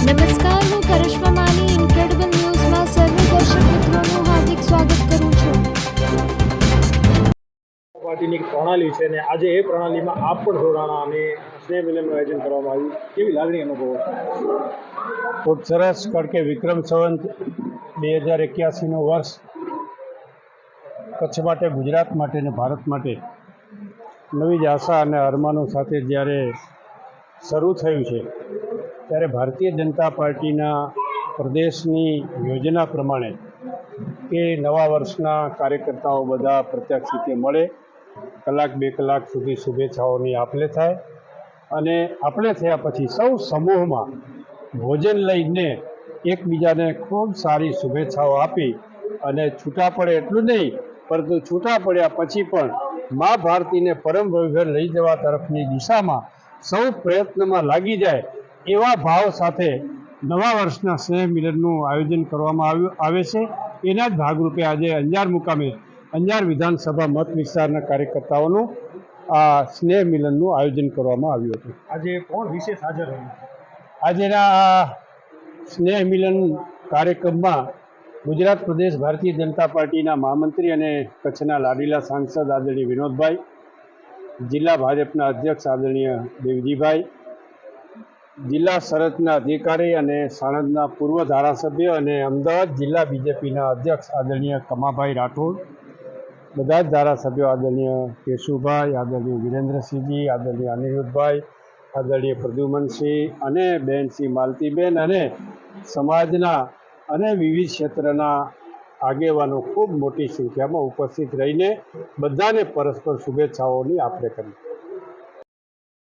નમસ્કાર હું કરિશ્મા માની ઇન્ક્રેડિબલ ન્યૂઝમાં સર્વ દર્શક મિત્રોનું હાર્દિક સ્વાગત કરું છું. પાર્ટીની પ્રણાલી છે અને આજે એ પ્રણાલીમાં આપ પણ જોડાણા અને સ્નેહ મિલનનું આયોજન કરવામાં આવ્યું. કેવી લાગણી અનુભવો ખૂબ સરસ કારણ કે વિક્રમ સંવંત બે હજાર એક્યાસીનું વર્ષ કચ્છ માટે ગુજરાત માટે અને ભારત માટે નવી જ આશા અને અરમાનો સાથે જ્યારે શરૂ થયું છે ત્યારે ભારતીય જનતા પાર્ટીના પ્રદેશની યોજના પ્રમાણે કે નવા વર્ષના કાર્યકર્તાઓ બધા પ્રત્યક્ષ રીતે મળે. કલાક બે કલાક સુધી શુભેચ્છાઓની આપલે થાય અને આપણે થયા પછી સૌ સમૂહમાં ભોજન લઈને એકબીજાને ખૂબ સારી શુભેચ્છાઓ આપી અને છૂટા પડે એટલું નહીં, પરંતુ છૂટા પડ્યા પછી પણ મા ભારતીને પરમ વૈભવ લઈ જવા તરફની દિશામાં સૌ પ્રયત્નમાં લાગી જાય એવા ભાવ સાથે નવા વર્ષના સ્નેહ મિલનનું આયોજન કરવામાં આવ્યું આવે છે. એના જ ભાગરૂપે આજે અંજાર મુકામે અંજાર વિધાનસભા મત વિસ્તારના કાર્યકર્તાઓનું આ સ્નેહ મિલનનું આયોજન કરવામાં આવ્યું હતું. આજે કોણ વિશેષ હાજર રહ્યું? આજેના આ સ્નેહ મિલન કાર્યક્રમમાં ગુજરાત પ્રદેશ ભારતીય જનતા પાર્ટીના મહામંત્રી અને કચ્છના લાડીલા સાંસદ આદરણીય વિનોદભાઈ જિલ્લા ભાજપના અધ્યક્ષ આદરણીય દેવજીભાઈ જિલ્લા સરહદના અધિકારી અને સાણંદના પૂર્વ ધારાસભ્ય અને અમદાવાદ જિલ્લા બીજેપીના અધ્યક્ષ આદરણીય કમાભાઈ રાઠોડ, બધા જ ધારાસભ્યો આદરણીય કેશુભાઈ, આદરણીય વિરેન્દ્રસિંહજી, આદરણીય અનિરુદ્ધભાઈ, આદરણીય પ્રદ્યુમનસિંહ અને બેનસિંહ માલતીબેન અને સમાજના અને વિવિધ ક્ષેત્રના આગેવાનો ખૂબ મોટી સંખ્યામાં ઉપસ્થિત રહીને બધાને પરસ્પર શુભેચ્છાઓની આપણે કરી.